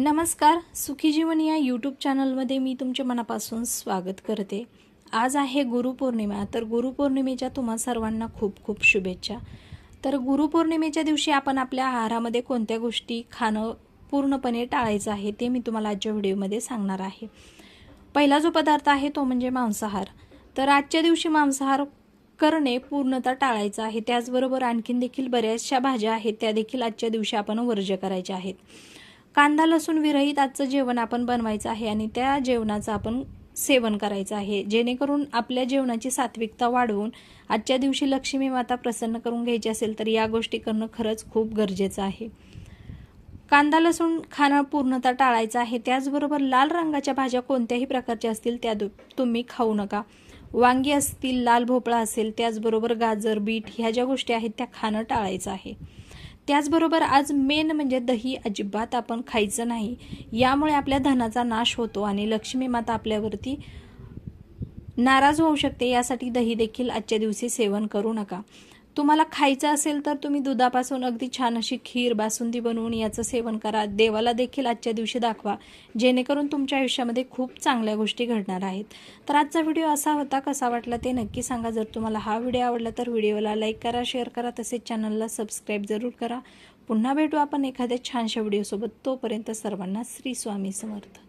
नमस्कार सुखी जीवन या यूट्यूब चॅनलमध्ये मी तुमचे मनापासून स्वागत करते. आज आहे गुरुपौर्णिमा तर गुरुपौर्णिमेच्या तुम्हा सर्वांना खूप खूप शुभेच्छा. तर गुरुपौर्णिमेच्या दिवशी आपण आपल्या आहारामध्ये कोणत्या गोष्टी खाणं पूर्णपणे टाळायचं आहे ते मी तुम्हाला आजच्या व्हिडिओमध्ये सांगणार आहे. पहिला जो पदार्थ आहे तो म्हणजे मांसाहार. तर आजच्या दिवशी मांसाहार करणे पूर्णतः टाळायचं आहे. त्याचबरोबर आणखीन देखील बऱ्याचशा भाज्या आहेत त्या देखील आजच्या दिवशी आपण वर्ज्य करायच्या आहेत. कांदा लसूण विरहित आजचं जेवण आपण बनवायचं आहे आणि त्या जेवणाचं आपण सेवन करायचं आहे. जेणेकरून आपल्या जेवणाची सात्विकता वाढवून आजच्या दिवशी लक्ष्मी माता प्रसन्न करून घ्यायची असेल तर या गोष्टी करणं खरंच खूप गरजेचं आहे. कांदा लसूण खाणं पूर्णतः टाळायचं आहे. त्याचबरोबर लाल रंगाच्या भाज्या कोणत्याही प्रकारच्या असतील त्या दु- तुम्ही खाऊ नका. वांगी असतील लाल भोपळा असेल त्याचबरोबर गाजर बीट ह्या ज्या गोष्टी आहेत त्या खाणं टाळायचं आहे. त्याचबरोबर आज मेन म्हणजे दही अजिबात आपण खायचं नाही. यामुळे आपल्या धनाचा नाश होतो आणि लक्ष्मी माता आपल्यावरती नाराज होऊ शकते यासाठी दही देखील आजच्या दिवशी सेवन करू नका. तुम्हाला खायचं असेल तर तुम्ही दुधापासून अगदी छान अशी खीर बासुंदी बनवून याचं सेवन करा. देवाला देखील आजच्या दिवशी दाखवा जेणेकरून तुमच्या आयुष्यामध्ये खूप चांगल्या गोष्टी घडणार आहेत. तर आजचा व्हिडिओ असा होता कसा वाटला ते नक्की सांगा. जर तुम्हाला हा व्हिडिओ आवडला तर व्हिडिओला लाईक करा शेअर करा तसेच चॅनलला सबस्क्राईब जरूर करा. पुन्हा भेटू आपण एखाद्या छानशा व्हिडिओसोबत. तोपर्यंत सर्वांना श्री स्वामी समर्थ.